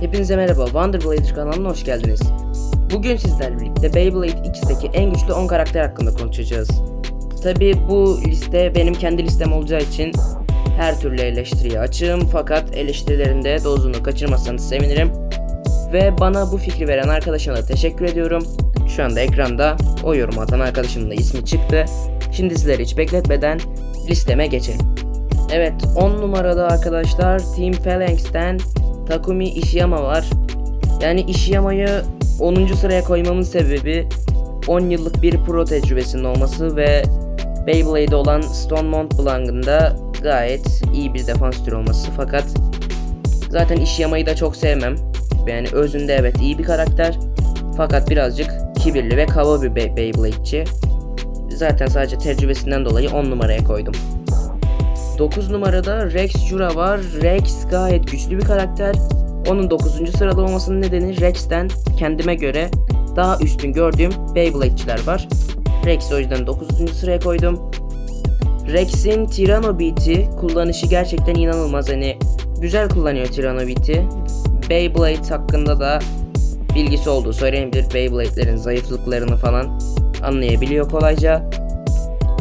Hepinize merhaba, Wonderblader kanalına hoş geldiniz. Bugün sizlerle birlikte Beyblade X'teki en güçlü 10 karakter hakkında konuşacağız. Tabi bu liste benim kendi listem olacağı için her türlü eleştiriye açığım fakat eleştirilerinde dozunu kaçırmazsanız sevinirim. Ve bana bu fikri veren arkadaşına da teşekkür ediyorum. Şu anda ekranda o yorum atan arkadaşımın da ismi çıktı. Şimdi sizleri hiç bekletmeden listeme geçelim. Evet 10 numarada arkadaşlar Team Phalanx'ten Takumi Ishiyama var. Yani Ishiyama'yı 10. sıraya koymamın sebebi 10 yıllık bir pro tecrübesinin olması ve Beyblade'de olan Stone Mont Blanc'ın da gayet iyi bir defans türü olması. Fakat zaten Ishiyama'yı da çok sevmem. Yani özünde evet iyi bir karakter. Fakat birazcık kibirli ve kaba bir Bey- Beyblade'ci. Zaten sadece tecrübesinden dolayı 10 numaraya koydum. 9 numarada Rex Jura var. Rex gayet güçlü bir karakter. Onun 9. sırada olmasının nedeni Rex'ten kendime göre daha üstün gördüğüm Beyblade'çiler var. Rex'i o yüzden 9. sıraya koydum. Rex'in Tyranno Beat'i kullanışı gerçekten inanılmaz. Hani güzel kullanıyor Tyranno Beat'i. Beyblade hakkında da bilgisi olduğu söylenebilir. Beyblade'lerin zayıflıklarını falan anlayabiliyor kolayca.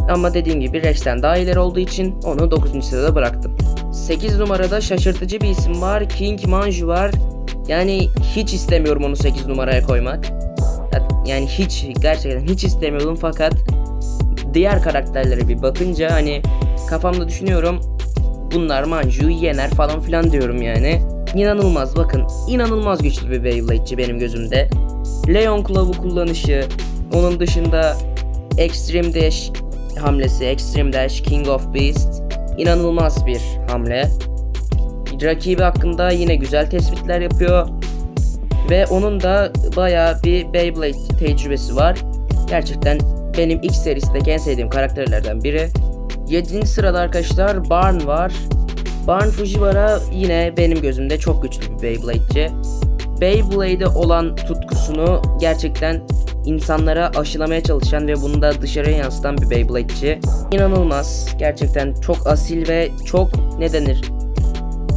Ama dediğim gibi Rex'ten daha ileri olduğu için onu 9. sırada bıraktım. 8 numarada şaşırtıcı bir isim var. King Manju var. Yani hiç istemiyorum onu 8 numaraya koymak. Yani hiç gerçekten hiç istemiyordum fakat diğer karakterlere bir bakınca hani kafamda düşünüyorum bunlar Manju'yu yener falan filan diyorum yani. İnanılmaz bakın inanılmaz güçlü bir Beyblade'ci benim gözümde. Leon Claw'u kullanışı onun dışında Extreme Dash hamlesi Extreme Dash King of Beast inanılmaz bir hamle. Rakibi hakkında yine güzel tespitler yapıyor. Ve onun da bayağı bir Beyblade tecrübesi var. Gerçekten benim X serisindeki en sevdiğim karakterlerden biri. 7. sırada arkadaşlar Barn var. Barn Fujiwara yine benim gözümde çok güçlü bir Beyblade'ci. Beyblade'e olan tutkusunu gerçekten insanlara aşılamaya çalışan ve bunu da dışarıya yansıtan bir Beyblade'ci. İnanılmaz. Gerçekten çok asil ve çok ne denir?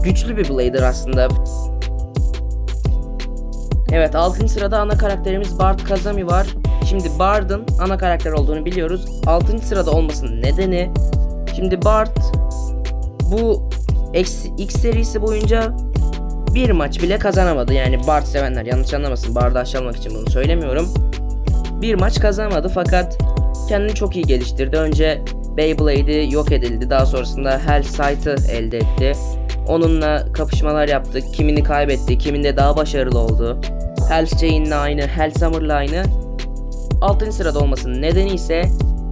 Güçlü bir Blader aslında. Evet 6. sırada ana karakterimiz Bart Kazami var. Şimdi Bard'ın ana karakter olduğunu biliyoruz. 6. sırada olmasının nedeni şimdi Bart bu X, X serisi boyunca bir maç bile kazanamadı. Yani Bart sevenler yanlış anlamasın. Bard'ı aşağılamak için bunu söylemiyorum. Bir maç kazanamadı fakat kendini çok iyi geliştirdi. Önce Beyblade'i yok edildi. Daha sonrasında Hellsight'ı elde etti. Onunla kapışmalar yaptık. Kimini kaybetti, kiminde daha başarılı oldu. Hell's Chain'le aynı, Hellsummer'la aynı. 6. sırada olmasının nedeni ise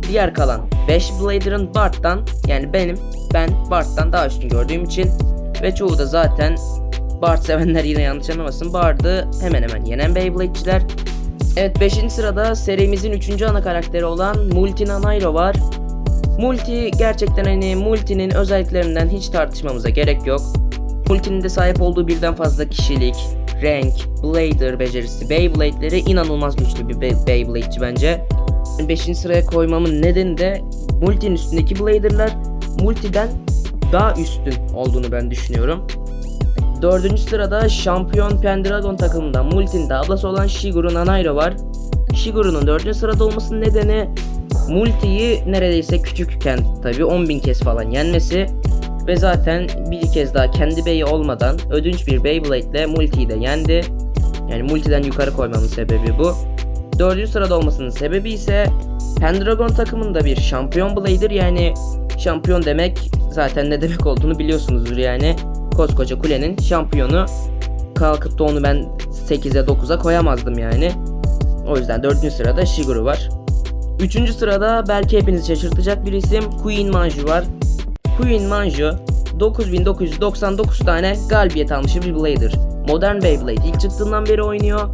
diğer kalan 5 Blader'ın Bart'tan yani benim ben Bart'tan daha üstün gördüğüm için ve çoğu da zaten Bart sevenler yine yanlış anlamasın Bart'ı hemen hemen yenen Beyblade'çiler. Evet 5. sırada serimizin 3. ana karakteri olan Multi Nanairo var. Multi gerçekten hani Multi'nin özelliklerinden hiç tartışmamıza gerek yok. Multi'nin de sahip olduğu birden fazla kişilik, renk, Blader becerisi, Beyblade'leri inanılmaz güçlü bir Bey- Beyblade'ci bence. 5. sıraya koymamın nedeni de Multi'nin üstündeki Blader'lar Multi'den daha üstün olduğunu ben düşünüyorum. Dördüncü sırada şampiyon Pendragon takımında Multi'nin de ablası olan Shiguru Nanairo var. Shiguru'nun dördüncü sırada olmasının nedeni Multi'yi neredeyse küçükken tabi 10.000 kez falan yenmesi ve zaten bir kez daha kendi beyi olmadan ödünç bir Beyblade ile Multi'yi de yendi. Yani Multi'den yukarı koymamın sebebi bu. Dördüncü sırada olmasının sebebi ise Pendragon takımında bir şampiyon Blader yani şampiyon demek zaten ne demek olduğunu biliyorsunuzdur yani. Koskoca kulenin şampiyonu kalkıp da onu ben 8'e 9'a koyamazdım yani. O yüzden dördüncü sırada Shiguru var. Üçüncü sırada belki hepinizi şaşırtacak bir isim Queen Manju var. Queen Manju 9999 tane galibiyet almış bir Blader. Modern Beyblade ilk çıktığından beri oynuyor.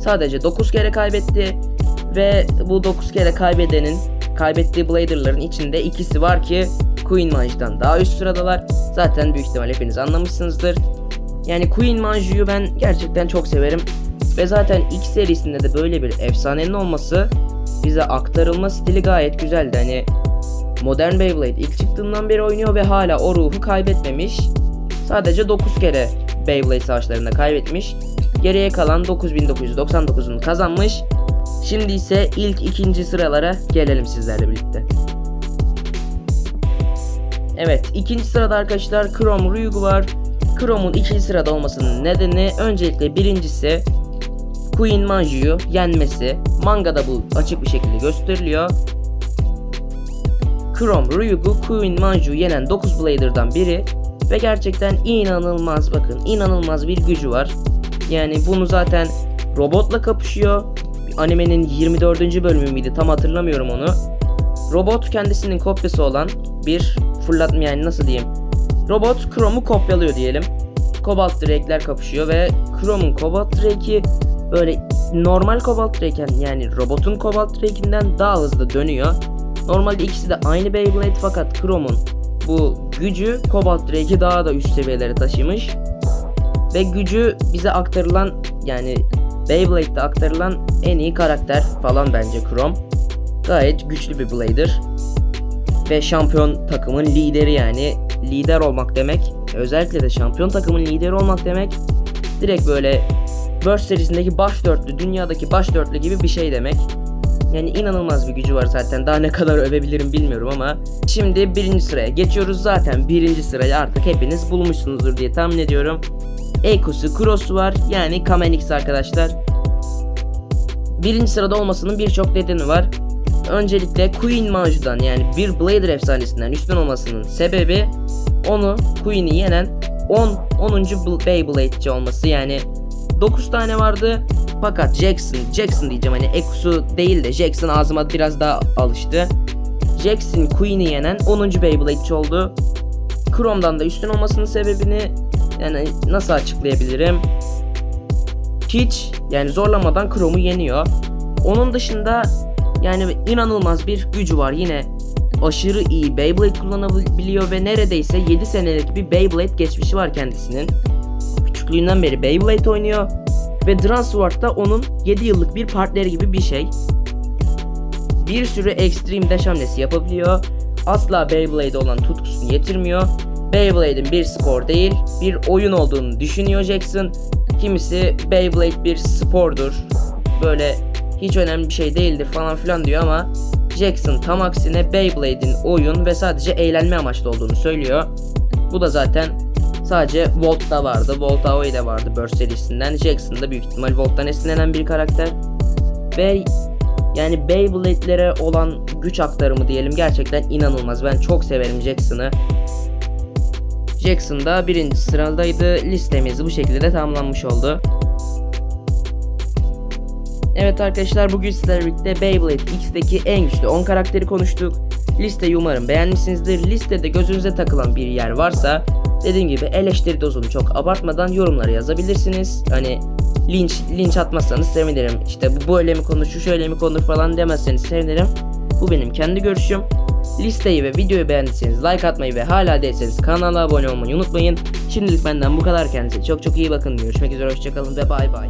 Sadece 9 kere kaybetti ve bu 9 kere kaybedenin kaybettiği Blader'ların içinde ikisi var ki Queen Manju'dan daha üst sıradalar. Zaten büyük ihtimal hepiniz anlamışsınızdır. Yani Queen Manju'yu ben gerçekten çok severim. Ve zaten X serisinde de böyle bir efsanenin olması bize aktarılma stili gayet güzeldi. Hani Modern Beyblade ilk çıktığından beri oynuyor ve hala o ruhu kaybetmemiş. Sadece 9 kere Beyblade savaşlarında kaybetmiş. Geriye kalan 9999'unu kazanmış. Şimdi ise ilk ikinci sıralara gelelim sizlerle birlikte. Evet ikinci sırada arkadaşlar Chrome Ryugu var. Chrome'un ikinci sırada olmasının nedeni öncelikle birincisi Queen Manju'yu yenmesi. Mangada bu açık bir şekilde gösteriliyor. Chrome Ryugu Queen Manju'yu yenen 9 Blader'dan biri ve gerçekten inanılmaz bakın inanılmaz bir gücü var. Yani bunu zaten robotla kapışıyor. Animenin 24. bölümü müydü tam hatırlamıyorum onu. Robot kendisinin kopyası olan bir fırlatma yani nasıl diyeyim. Robot Chrome'u kopyalıyor diyelim. Cobalt Drake'ler kapışıyor ve Chrome'un Cobalt Drake'i böyle normal Cobalt Drake'en yani robotun Cobalt Drake'inden daha hızlı dönüyor. Normalde ikisi de aynı Beyblade fakat Chrome'un bu gücü Cobalt Drake'i daha da üst seviyelere taşımış. Ve gücü bize aktarılan yani Beyblade'de aktarılan en iyi karakter falan bence Chrome. Gayet güçlü bir Blader. Ve şampiyon takımın lideri yani. Lider olmak demek. Özellikle de şampiyon takımın lideri olmak demek. Direkt böyle World serisindeki baş dörtlü, dünyadaki baş dörtlü gibi bir şey demek. Yani inanılmaz bir gücü var zaten. Daha ne kadar övebilirim bilmiyorum ama. Şimdi birinci sıraya geçiyoruz. Zaten birinci sırayı artık hepiniz bulmuşsunuzdur diye tahmin ediyorum. Eikusu, Kurosu var. Yani Kamenix arkadaşlar. Birinci sırada olmasının birçok nedeni var. Öncelikle Queen Maju'dan yani bir Blader efsanesinden üstün olmasının sebebi onu Queen'i yenen 10 10. Beyblade'ci olması yani 9 tane vardı fakat Jackson Jackson diyeceğim hani Ekusu değil de Jackson ağzıma biraz daha alıştı. Jackson Queen'i yenen 10. Beyblade'ci oldu. Chrome'dan da üstün olmasının sebebini yani nasıl açıklayabilirim? Hiç yani zorlamadan Chrome'u yeniyor. Onun dışında yani inanılmaz bir gücü var yine aşırı iyi Beyblade kullanabiliyor ve neredeyse 7 senelik bir Beyblade geçmişi var kendisinin. Küçüklüğünden beri Beyblade oynuyor ve Transword da onun 7 yıllık bir partneri gibi bir şey. Bir sürü Extreme Dash hamlesi yapabiliyor. Asla Beyblade'e olan tutkusunu yitirmiyor. Beyblade'in bir spor değil, bir oyun olduğunu düşünüyor Jackson. Kimisi Beyblade bir spordur. Böyle hiç önemli bir şey değildir falan filan diyor ama Jackson tam aksine Beyblade'in oyun ve sadece eğlenme amaçlı olduğunu söylüyor. Bu da zaten sadece Volt'ta vardı. Volt Aoi de vardı Burst serisinden. Jackson da büyük ihtimal Volt'tan esinlenen bir karakter. Ve yani Beyblade'lere olan güç aktarımı diyelim gerçekten inanılmaz. Ben çok severim Jackson'ı. Jackson da birinci sıradaydı. Listemiz bu şekilde de tamamlanmış oldu. Evet arkadaşlar bugün sizlerle birlikte Beyblade X'teki en güçlü 10 karakteri konuştuk. Listeyi umarım beğenmişsinizdir. Listede gözünüze takılan bir yer varsa dediğim gibi eleştiri dozunu çok abartmadan yorumlara yazabilirsiniz. Hani linç linç atmazsanız sevinirim. İşte bu böyle mi konur, şu şöyle mi konur falan demezseniz sevinirim. Bu benim kendi görüşüm. Listeyi ve videoyu beğendiyseniz like atmayı ve hala değilseniz kanala abone olmayı unutmayın. Şimdilik benden bu kadar kendinize çok çok iyi bakın. Görüşmek üzere hoşçakalın ve bay bay.